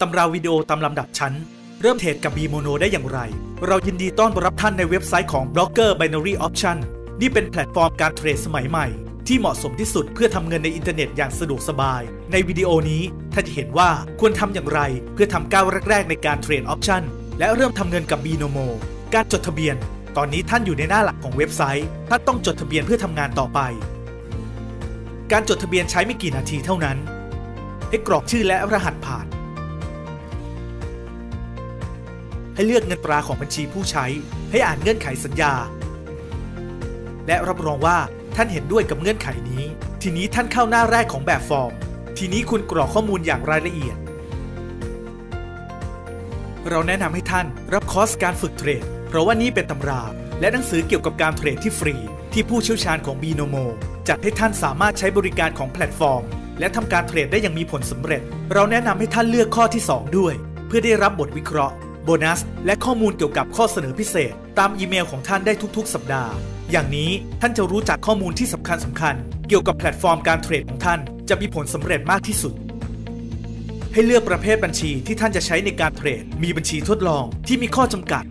ตำราวิดีโอตามลำดับชั้น เริ่มเทรดกับ b m o n o ได้อย่างไร เรายินดีต้อนรับท่านในเว็บไซต์ของ Blogger Binary Option นี่เป็นแพลตฟอร์มการเทรดสมัยใหม่ ที่เหมาะสมที่สุดเพื่อทำเงินในอินเทอร์เน็ตอย่างสะดวกสบาย ในวิดีโอนี้ท่านจะเห็นว่าควรทำอย่างไร เพื่อทำก้าวแรก ๆ ในการเทรดออปชั่นและเริ่มทำเงินกับ Binomo การจดทะเบียน ตอนนี้ท่านอยู่ในหน้าหลักของเว็บไซต์ท่านต้องจดทะเบียนเพื่อทำงานต่อไป การจดทะเบียนใช้ไม่กี่นาทีเท่านั้นให้กรอกชื่อและรหัสผ่าน ให้เลือกเงินตราของบัญชีผู้ใช้ ให้อ่านเงื่อนไขสัญญา และรับรองว่าท่านเห็นด้วยกับเงื่อนไขนี้ ทีนี้ท่านเข้าหน้าแรกของแบบฟอร์ม ทีนี้คุณกรอกข้อมูลอย่างรายละเอียด เราแนะนำให้ท่านรับคอร์สการฝึกเทรด เพราะว่านี่เป็นตำรา และหนังสือเกี่ยวกับการเทรดที่ฟรี ที่ผู้เชี่ยวชาญของ Binomo จัดให้ท่านสามารถใช้บริการของแพลตฟอร์ม และทำการเทรดได้อย่างมีผลสำเร็จ เราแนะนำให้ท่านเลือกข้อที่ 2 ด้วย เพื่อได้รับบทวิเคราะห์ โบนัส และข้อมูลเกี่ยวกับข้อเสนอพิเศษ ตามอีเมลของท่านได้ทุกๆ สัปดาห์ อย่างนี้ท่านจะรู้จักข้อมูลที่สำคัญสำคัญ เกี่ยวกับแพลตฟอร์มการเทรดของท่านจะมีผลสำเร็จมากที่สุด ให้เลือกประเภทบัญชีที่ท่านจะใช้ในการเทรด มีบัญชีทดลองที่มีข้อจำกัด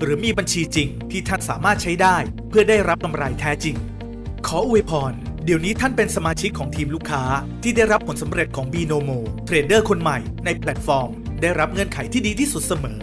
หรือมีบัญชีจริงที่ท่านสามารถใช้ได้ เพื่อได้รับกำไรแท้จริง ขออวยพรเดี๋ยวนี้ท่านเป็นสมาชิกของทีมลูกค้าที่ได้รับผลสำเร็จของ Binomo เทรดเดอร์คนใหม่ในแพลตฟอร์ม ได้รับเงื่อนไขที่ดีที่สุดเสมอ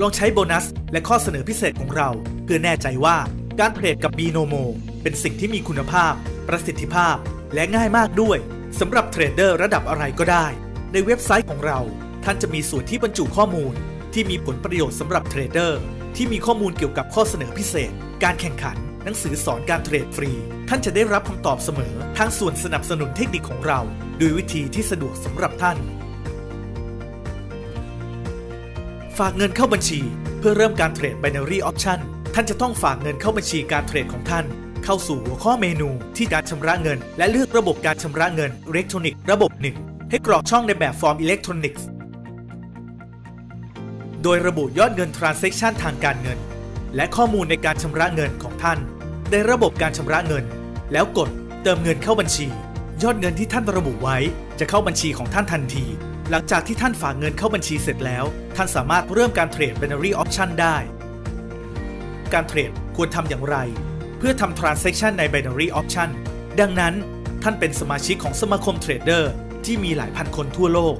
ลองใช้โบนัส และข้อเสนอพิเศษของเรา เพื่อแน่ใจว่าการเทรดกับ Binomo เป็นสิ่งที่มีคุณภาพ ประสิทธิภาพ และง่ายมากด้วยสำหรับเทรดเดอร์ระดับอะไรก็ได้ ในเว็บไซต์ของเรา ท่านจะมีส่วนที่บรรจุข้อมูล ที่มีผลประโยชน์สำหรับเทรดเดอร์ที่มีข้อมูลเกี่ยวกับข้อเสนอพิเศษ การแข่งขัน หนังสือสอนการเทรดฟรี ท่านจะได้รับคำตอบเสมอทางส่วนสนับสนุนเทคนิคของเรา โดยวิธีที่สะดวกสำหรับท่าน ฝากเงินเข้าบัญชี เพื่อเริ่มการเทรด binary option ท่านจะต้องฝากเงินเข้าบัญชีการเทรดของท่าน เข้าสู่หัวข้อเมนูที่การชำระเงิน และเลือกระบบการชำระเงินอิเล็กทรอนิกส์ระบบหนึ่งให้กรอกช่องในแบบฟอร์มอิเล็กทรอนิกส์โดยระบุยอดเงิน transaction ทางการเงิน และข้อมูลในการชำระเงินของท่าน ในระบบการชำระเงิน แล้วกดเติมเงินเข้าบัญชี ยอดเงินที่ท่านระบุไว้ จะเข้าบัญชีของท่านทันที หลังจากที่ท่านฝากเงินเข้าบัญชีเสร็จแล้ว ท่านสามารถเริ่มการเทรด binary option ได้ การเทรดควรทำอย่างไร เพื่อทำ transaction ใน binary option ดังนั้นท่านเป็นสมาชิกของสมาคมเทรดเดอร์ที่มีหลายพันคนทั่วโลก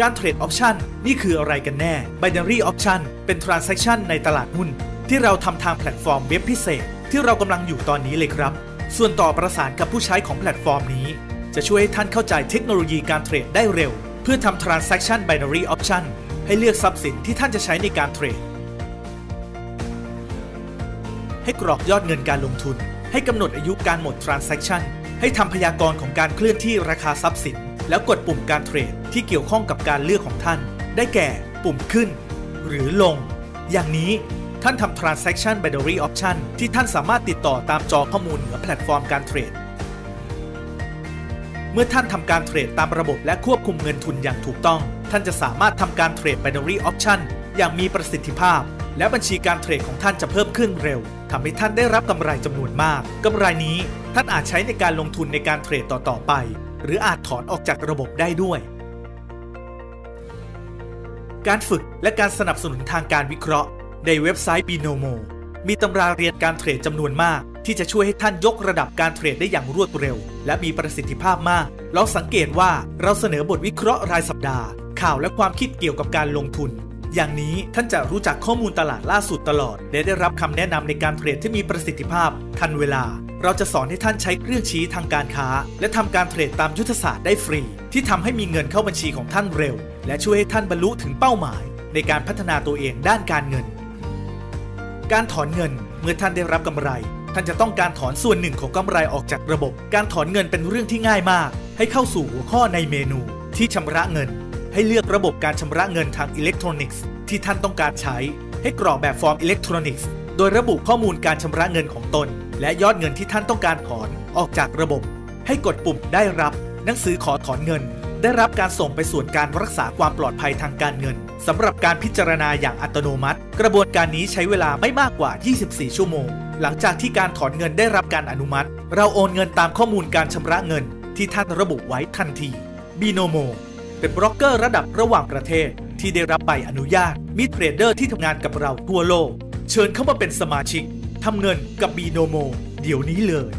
การเทรดออปชันนี่คืออะไรกันแน่ Binary Option เป็น Transaction ในตลาดหุ้น ที่เราทำทางแพลตฟอร์มเว็บพิเศษ ที่เรากำลังอยู่ตอนนี้เลยครับ ส่วนต่อประสานกับผู้ใช้ของแพลตฟอร์มนี้ จะช่วยให้ท่านเข้าใจเทคโนโลยีการเทรดได้เร็ว พื่อทำ Transaction Binary Option ให้เลือกทรัพย์สินที่ท่านจะใช้ในการเทรด ให้กรอกยอดเงินการลงทุน ให้กำหนดอายุการหมด Transaction ให้ทำพยากรณ์ของการเคลื่อนที่ราคาทรัพย์สิน แล้วกดปุ่มการเทรดที่เกี่ยวข้องกับการเลือกของท่าน ได้แก่ปุ่มขึ้น หรือลง อย่างนี้ท่านทำ transaction binary option ที่ท่านสามารถติดต่อตามจอข้อมูลเหนือแพลตฟอร์มการเทรด เมื่อท่านทำการเทรดตามระบบและควบคุมเงินทุนอย่างถูกต้อง ท่านจะสามารถทำการเทรด binary option อย่างมีประสิทธิภาพ และบัญชีการเทรดของท่านจะเพิ่มขึ้นเร็วทำให้ท่านได้รับกำไรจำนวนมากกำไรนี้ท่านอาจใช้ในการลงทุนในการเทรดต่อๆไป หรืออาจถอนออกจากระบบได้ด้วย การฝึกและการสนับสนุนทางการวิเคราะห์ ในเว็บไซต์ Binomo มีตำราเรียนการเทรดจำนวนมาก ที่จะช่วยให้ท่านยกระดับการเทรดได้อย่างรวดเร็ว และมีประสิทธิภาพมากลองสังเกตว่าเราเสนอบทวิเคราะห์รายสัปดาห์ ข่าวและความคิดเกี่ยวกับการลงทุน อย่างนี้ท่านจะรู้จักข้อมูลตลาดล่าสุดตลอด และได้รับคำแนะนำในการเทรดที่มีประสิทธิภาพ ทันเวลา เราจะสอนให้ท่านใช้เครื่องชี้ทางการค้า และทำการเทรดตามยุทธศาสตร์ได้ฟรี ที่ทำให้มีเงินเข้าบัญชีของท่านเร็ว และช่วยให้ท่านบรรลุถึงเป้าหมาย ในการพัฒนาตัวเองด้านการเงิน การถอนเงินเมื่อท่านได้รับกำไร ท่านจะต้องการถอนส่วนหนึ่งของกำไรออกจากระบบ การถอนเงินเป็นเรื่องที่ง่ายมาก ให้เข้าสู่หัวข้อในเมนู ที่ชำระเงิน ให้เลือกระบบการชำระเงินทางอิเล็กทรอนิกส์ที่ท่านต้องการใช้ ให้กรอกแบบฟอร์มอิเล็กทรอนิกส์โดยระบุข้อมูลการชำระเงินของตน และยอดเงินที่ท่านต้องการถอนออกจากระบบ ให้กดปุ่มได้รับ หนังสือขอถอนเงิน ได้รับการส่งไปส่วนการรักษาความปลอดภัยทางการเงินสำหรับการพิจารณาอย่างอัตโนมัติ กระบวนการนี้ใช้เวลาไม่มากกว่า 24 ชั่วโมง หลังจากที่การถอนเงินได้รับการอนุมัติ เราโอนเงินตามข้อมูลการชำระเงินที่ท่านระบุไว้ทันที Binomo เป็นบล็อกเกอร์ระดับระหว่างประเทศ ที่ได้รับใบอนุญาตมีเทรดเดอร์ที่ทำงานกับเราทั่วโลก เชิญเข้ามาเป็นสมาชิกทำเงินกับบีโนโมเดี๋ยวนี้เลย